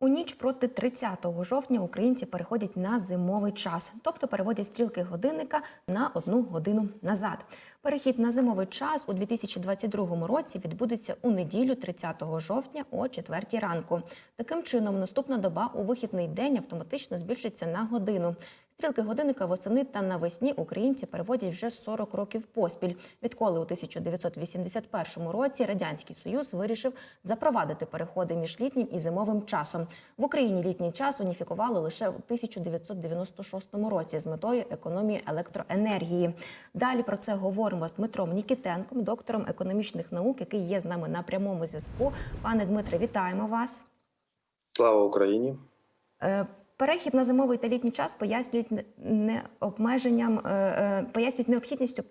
У ніч проти 30 жовтня українці переходять на зимовий час, тобто переводять стрілки годинника на одну годину назад. Перехід на зимовий час у 2022 році відбудеться у неділю 30 жовтня о 4 ранку. Таким чином, наступна доба у вихідний день автоматично збільшиться на годину. Стрілки годинника восени та навесні українці переводять вже 40 років поспіль. Відколи у 1981 році радянський союз вирішив запровадити переходи між літнім і зимовим часом. В Україні літній час уніфікували лише у 1996 році з метою економії електроенергії. Далі про це говоримо з Дмитром Нікітенком, доктором економічних наук, який є з нами на прямому зв'язку. Пане Дмитре, вітаємо вас. Слава Україні! Е, Перехід на зимовий та літній час пояснюють не- обмеженням, е, е, пояснюють необхідністю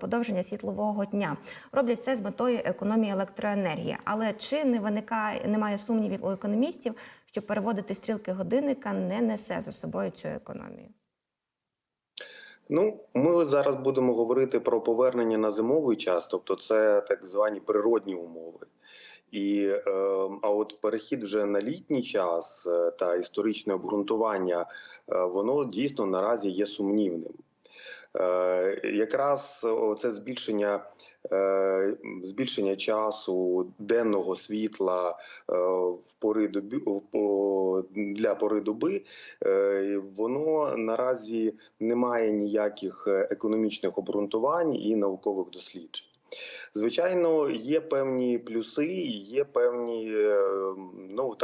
подовження світлового дня. Роблять це з метою економії електроенергії. Але чи не виникає, немає сумнівів у економістів, що переводити стрілки годинника не несе за собою цю економію? Ну, ми зараз будемо говорити про повернення на зимовий час, тобто це так звані природні умови. І е, а от перехід вже на літній час е, та історичне обґрунтування, е, воно дійсно наразі є сумнівним. Е, якраз це збільшення, е, збільшення часу денного світла е, в пори доби, для пори доби, воно наразі не має ніяких економічних обґрунтувань і наукових досліджень. Звичайно, є певні плюси, є певні,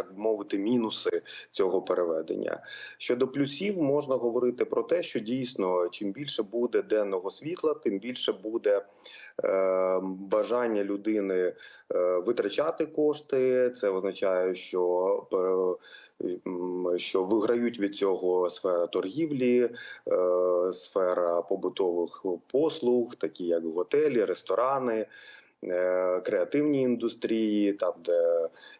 так мовити, мінуси цього переведення. Щодо плюсів, можна говорити про те, що дійсно чим більше буде денного світла, тим більше буде е, бажання людини е, витрачати кошти. Це означає, що е, що виграють від цього сфера торгівлі, е, сфера побутових послуг, такі як готелі, ресторани. е, Креативні індустрії, там де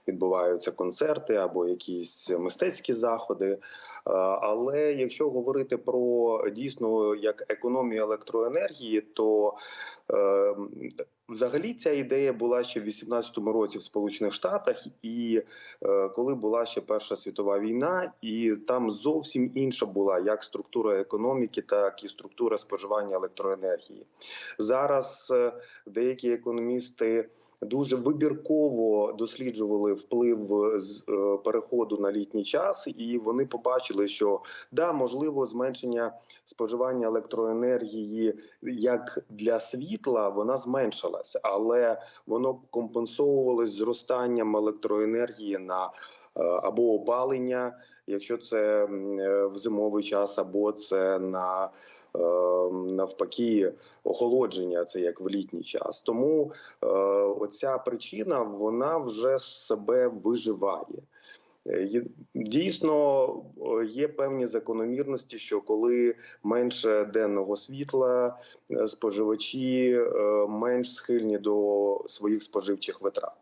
відбуваються концерти або якісь мистецькі заходи. Е, Але якщо говорити про дійсно як економію електроенергії, то е, взагалі ця ідея була ще в 18-му році в Сполучених Штатах, і е, коли була ще Перша світова війна, і там зовсім інша була як структура економіки, так і структура споживання електроенергії. Зараз е, деякі економісти. Дуже вибірково досліджували вплив з е, переходу на літній час, і вони побачили, що да, можливо, зменшення споживання електроенергії як для світла вона зменшилася, але воно компенсовувалось зростанням електроенергії на е, або опалення, якщо це е, в зимовий час, або це на е, навпаки охолодження, це як в літній час. Тому е, оця причина вона вже себе виживає. Е, Дійсно е, є певні закономірності, що коли менше денного світла, е, споживачі е, менш схильні до своїх споживчих витрат.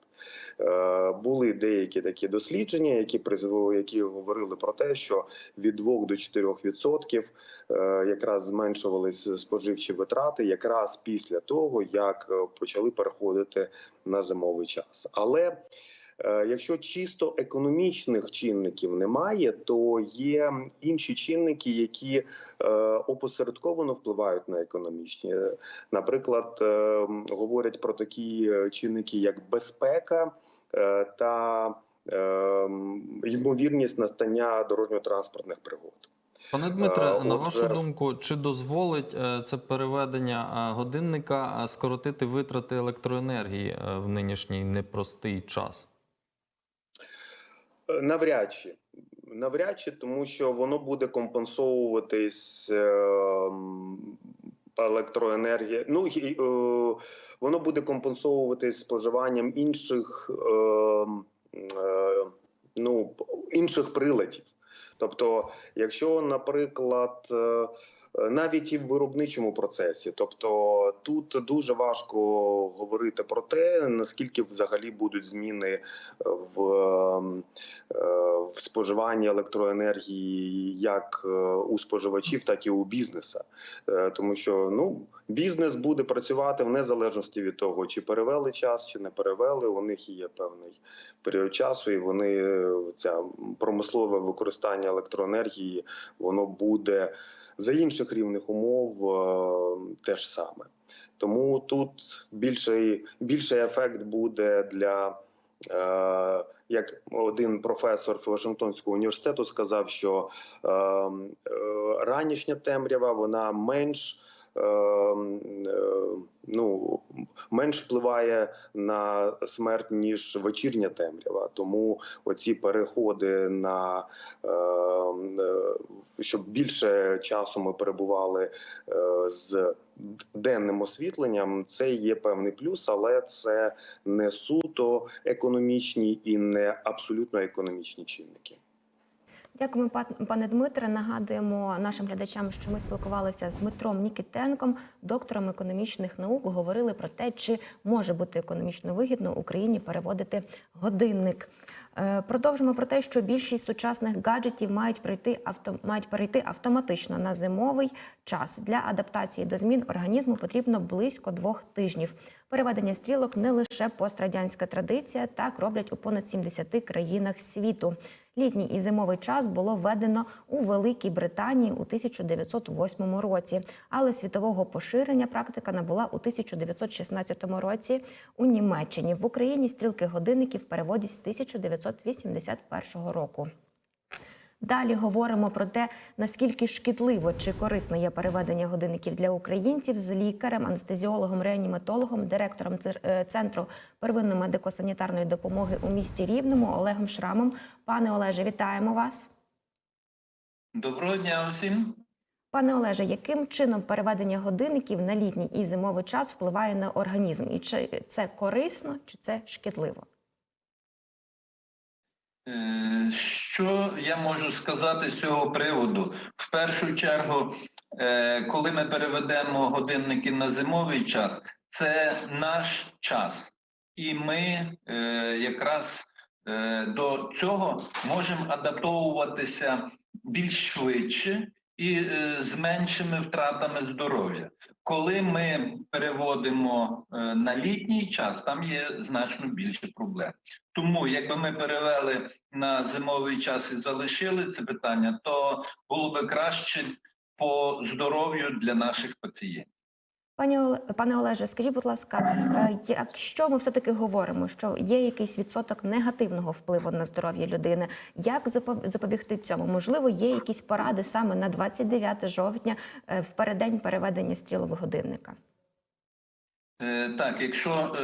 Були деякі такі дослідження, які призвели, які говорили про те, що від 2 до 4 відсотків е, якраз зменшувалися споживчі витрати, якраз після того як е, почали переходити на зимовий час. Але Е, Якщо чисто економічних чинників немає, то є інші чинники, які опосередковано впливають на економічні. Наприклад, е, говорять про такі чинники, як безпека та е, ймовірність настання дорожньо-транспортних пригод. Пане Дмитре, Е, на вашу думку, чи дозволить е, це переведення е, годинника е, скоротити витрати електроенергії е, в нинішній непростий час? Е, Навряд чи. Навряд чи, тому що воно буде компенсовуватись е, електроенергія. Ну і, е, воно буде компенсовуватись споживанням інших, е, е, ну, інших приладів. Тобто, якщо, наприклад, е, навіть і в виробничому процесі, тобто тут дуже важко говорити про те, наскільки взагалі будуть зміни в, ем, е, в споживанні електроенергії як е, у споживачів, так і у бізнеса. Е, Тому що ну бізнес буде працювати в незалежності від того, чи перевели час, чи не перевели. У них є певний період часу, і вони е, ця промислове використання електроенергії воно буде за інших рівних умов те теж саме. Тому тут більший, більший ефект буде для. Е, як один професор Вашингтонського університету сказав, що е, е, ранішня темрява вона менш е, е, ну, менш впливає на смерть ніж вечірня темрява. Тому оці переходи на е, е, щоб більше часу ми перебували е, з денним освітленням, це є певний плюс, але це не суто економічні і не абсолютно економічні чинники. Дякуємо, пан- пане Дмитре. Нагадуємо нашим глядачам, що ми спілкувалися з Дмитром Нікітенком, доктором економічних наук. Говорили про те, чи може бути економічно вигідно Україні переводити годинник. Е, Продовжимо про те, що більшість сучасних гаджетів мають прийти авто мають перейти автоматично на зимовий час. Для адаптації до змін організму потрібно близько двох тижнів. Переведення стрілок не лише пострадянська традиція, так роблять у понад 70 країнах світу. Літній і зимовий час було введено у Великій Британії у 1908 році, але світового поширення практика набула у 1916 році у Німеччині. В Україні стрілки годинників переводять з 1981 року. Далі говоримо про те, наскільки шкідливо чи корисно є переведення годинників для українців з лікарем, анестезіологом, реаніматологом, директором е, центру первинної медико-санітарної допомоги у місті Рівному Олегом Шрамом. Пане Олеже, вітаємо вас. Доброго дня усім. Пане Олеже, яким чином переведення годинників на літній і зимовий час впливає на організм? І чи це корисно, чи це шкідливо? Е, Що я можу сказати з цього приводу? В першу чергу, е, коли ми переведемо годинники на зимовий час, це наш час, і ми е, якраз до цього можемо адаптовуватися більш швидше і е, з меншими втратами здоров'я. Коли ми переводимо е, на літній час, там є значно більше проблем. Тому, якби ми перевели на зимовий час і залишили це питання, то було би краще по здоров'ю для наших пацієнтів. Пані пане Олеже, скажіть, будь ласка, е, якщо ми все таки говоримо, що є якийсь відсоток негативного впливу на здоров'я людини, як запо- запобігти цьому? Можливо, є якісь поради саме на 29 жовтня е, в переддень переведення стрілок годинника? Е, Так, якщо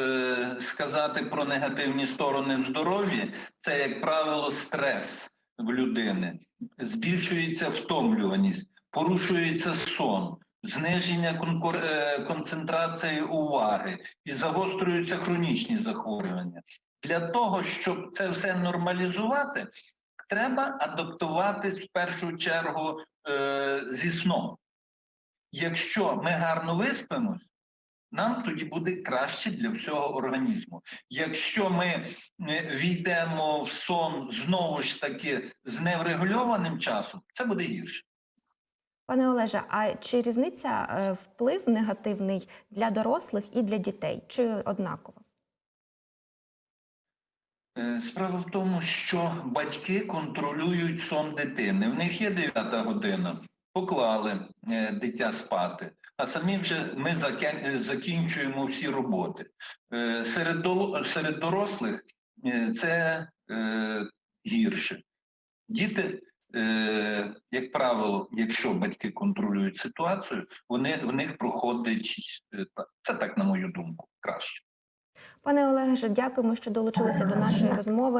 сказати про негативні сторони в здоров'ї, це, як правило, стрес в людини, збільшується втомлюваність, порушується сон, зниження конкур- е, концентрації уваги і загострюються хронічні захворювання. Для того, щоб це все нормалізувати, треба адаптуватись в першу чергу е, зі сном. Якщо ми гарно виспимось, нам тоді буде краще для всього організму. Якщо ми е, війдемо в сон знову ж таки з неврегульованим часом, це буде гірше. Пане Олеже, а чи різниця е, вплив негативний для дорослих і для дітей? Чи однаково? Е, Справа в тому, що батьки контролюють сон дитини. В них є 9 година, поклали е, дитя спати, а самі вже ми закінчуємо всі роботи. Серед, дорослих це гірше. Діти, як правило, якщо батьки контролюють ситуацію, вони в них проходить е. Це так, на мою думку, краще. Пане Олеже, дякуємо, що долучилися до нашої розмови.